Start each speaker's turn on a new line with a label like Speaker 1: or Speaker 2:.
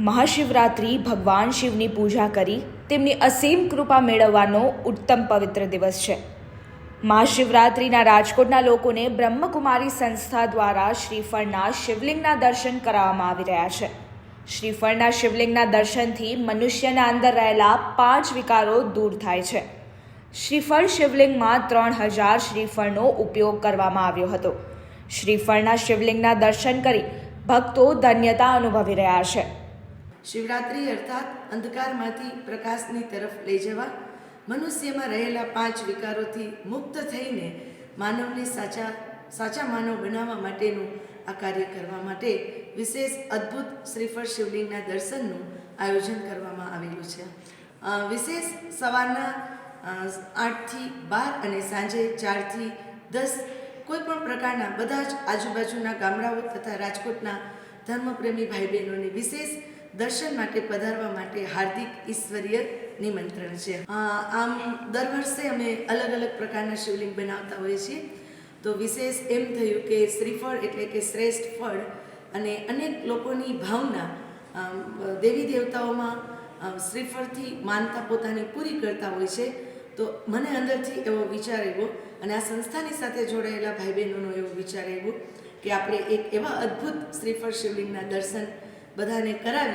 Speaker 1: મહાશિવરાત્રિ ભગવાન શિવની પૂજા કરી તેમની અસીમ કૃપા મેળવવાનો ઉત્તમ પવિત્ર દિવસ છે. મહાશિવરાત્રિના રાજકોટના લોકોને બ્રહ્મકુમારી સંસ્થા દ્વારા શ્રીફળના શિવલિંગના દર્શન કરાવવામાં આવી રહ્યા છે. શ્રીફળના શિવલિંગના દર્શનથી મનુષ્યના અંદર રહેલા પાંચ વિકારો દૂર થાય છે. શ્રીફળ શિવલિંગમાં ત્રણ હજાર શ્રીફળનો ઉપયોગ કરવામાં આવ્યો હતો. શ્રીફળના શિવલિંગના દર્શન કરી ભક્તો ધન્યતા અનુભવી રહ્યા છે.
Speaker 2: શિવરાત્રિ અર્થાત અંધકારમાંથી પ્રકાશની તરફ લઈ જવા, મનુષ્યમાં રહેલા પાંચ વિકારોથી મુક્ત થઈને માનવને સાચા સાચા માનવ બનાવવા માટેનું આ કાર્ય કરવા માટે વિશેષ અદ્ભુત શ્રીફળ શિવલિંગના દર્શનનું આયોજન કરવામાં આવેલું છે. વિશેષ સવારના આઠથી બાર અને સાંજે ચારથી દસ કોઈ પણ પ્રકારના બધા જ આજુબાજુના ગામડાઓ તથા રાજકોટના ધર્મપ્રેમી ભાઈ બહેનોને વિશેષ દર્શન માટે પધારવા માટે હાર્દિક ઈશ્વરીય નિમંત્રણ છે. આમ દર વર્ષે અમે અલગ અલગ પ્રકારના શિવલિંગ બનાવતા હોઈએ છીએ. તો વિશેષ એમ થયું કે શ્રીફળ એટલે કે શ્રેષ્ઠ ફળ અને અનેક લોકોની ભાવના દેવી દેવતાઓમાં શ્રીફળથી માનતા પોતાની પૂરી કરતા હોય છે. તો મને અંદરથી એવો વિચાર આવ્યો અને આ સંસ્થાની સાથે જોડાયેલા ભાઈ બહેનોનો એવો વિચાર આવ્યો કે આપણે એક એવા અદ્ભુત શ્રીફળ શિવલિંગના દર્શન બધાને કરાવીએ.